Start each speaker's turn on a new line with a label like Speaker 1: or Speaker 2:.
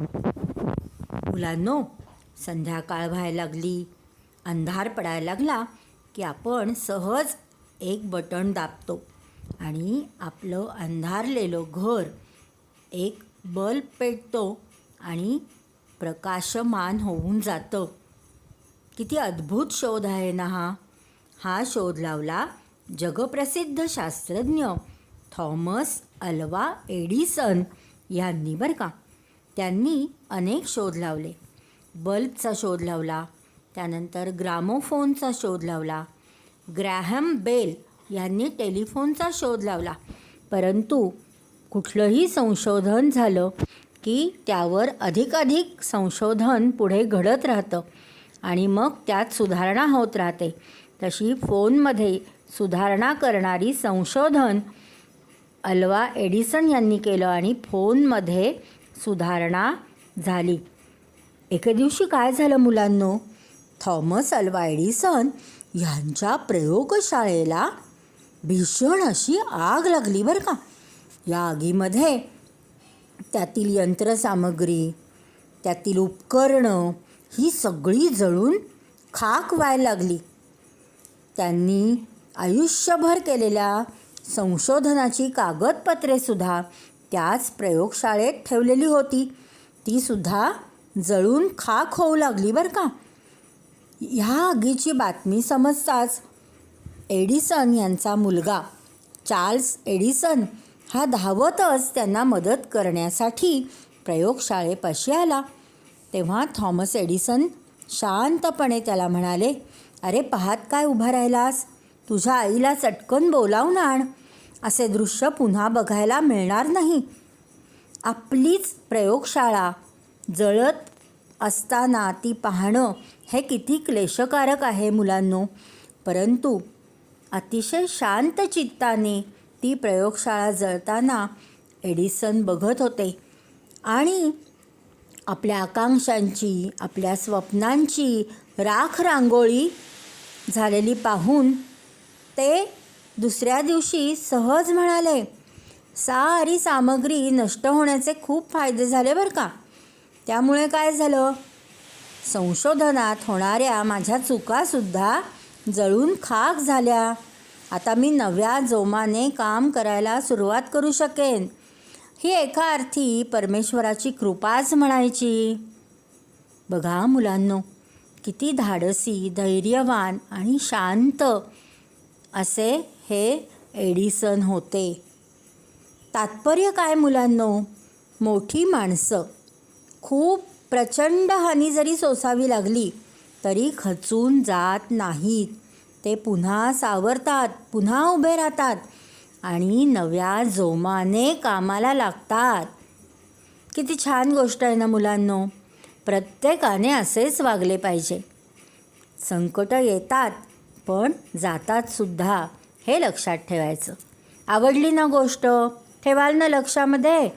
Speaker 1: मुलांनो संध्याकाळ व्हायला लागली. अंधार पडायला लागला की आपण सहज एक बटण दाबतो आणि आपलं अंधारलेलं घर एक बल्ब पेटतो आणि प्रकाशमान होऊन जातं. किती अद्भुत शोध आहे ना हा. हा शोध लावला जगप्रसिद्ध शास्त्रज्ञ थॉमस अल्वा एडिसन यांनी बरं का. त्यांनी अनेक शोध लावले. बल्बचा शोध लावला त्यानंतर ग्रामोफोनचा शोध लावला ग्रॅहम बेल यांनी टेलिफोनचा शोध लावला. परंतु कुठलंही संशोधन झालं की त्यावर अधिकाधिक संशोधन पुढे घडत राहतं आणि मग त्यात सुधारणा होत राहते. तशी फोनमध्ये सुधारणा करणारी संशोधन अल्वा एडिसन यांनी केलं आणि फोनमध्ये सुधारणा झाली. एके दिवशी काय झालं मुलांनो? थॉमस अल्वा एडिसन यांच्या प्रयोगशाळेला भीषण अशी आग लागली बरं का. या आगीमध्ये त्यातील यंत्रसामग्री त्यातील उपकरणं ही सगळी जळून खाक व्हायला लागली. त्यांनी आयुष्यभर केलेल्या संशोधनाची कागदपत्रेसुद्धा त्याच प्रयोगशाळेत ठेवलेली होती. तीसुद्धा जळून खाक होऊ लागली बरं का? ह्या आगीची बातमी समजताच एडिसन यांचा मुलगा चार्ल्स एडिसन हा धावतच त्यांना मदत करण्यासाठी प्रयोगशाळेपाशी आला. तेव्हा थॉमस एडिसन शांतपणे त्याला म्हणाले अरे पाहत काय उभा राहिलास? तुझ्या आईला चटकन बोलावून आण. असे दृश्य पुन्हा बघायला मिळणार नाही. आपलीच प्रयोगशाळा जळत असताना ती पाहणं हे किती क्लेशकारक आहे मुलांनो. परंतु अतिशय शांत चित्ताने ती प्रयोगशाळा जळताना एडिसन बघत होते आणि आपल्या आकांक्षांची आपल्या स्वप्नांची राख रांगोळी झालेली पाहून ते दुसऱ्या दिवशी सहज म्हणाले सारी सामग्री नष्ट होण्याचे खूप फायदे झाले बरं का? त्यामुळे काय झालं? संशोधनात होणाऱ्या माझ्या चुकासुद्धा जळून खाक झाल्या. आता मी नव्या जोमाने काम करायला सुरुवात करू शकेन. ही एका अर्थी परमेश्वराची कृपाच म्हणायची. बघा मुलांनो किती धाडसी धैर्यवान आणि शांत असे हे एडिसन होते. तात्पर्य काय मुलांनो? मोठी माणसं. खूप प्रचंड हानी जरी सोसावी लागली तरी खचून जात नाहीत. ते पुन्हा सावरतात पुन्हा उभे राहतात आणि नव्या जोमाने कामाला लागतात. किती छान गोष्ट आहे ना मुलांनो? प्रत्येकाने असेच वागले पाहिजे. संकटं येतात पण जातात सुद्धा. हे लक्षात ठेवायचं. आवडली ना गोष्ट? ठेवाल ना लक्षामध्ये?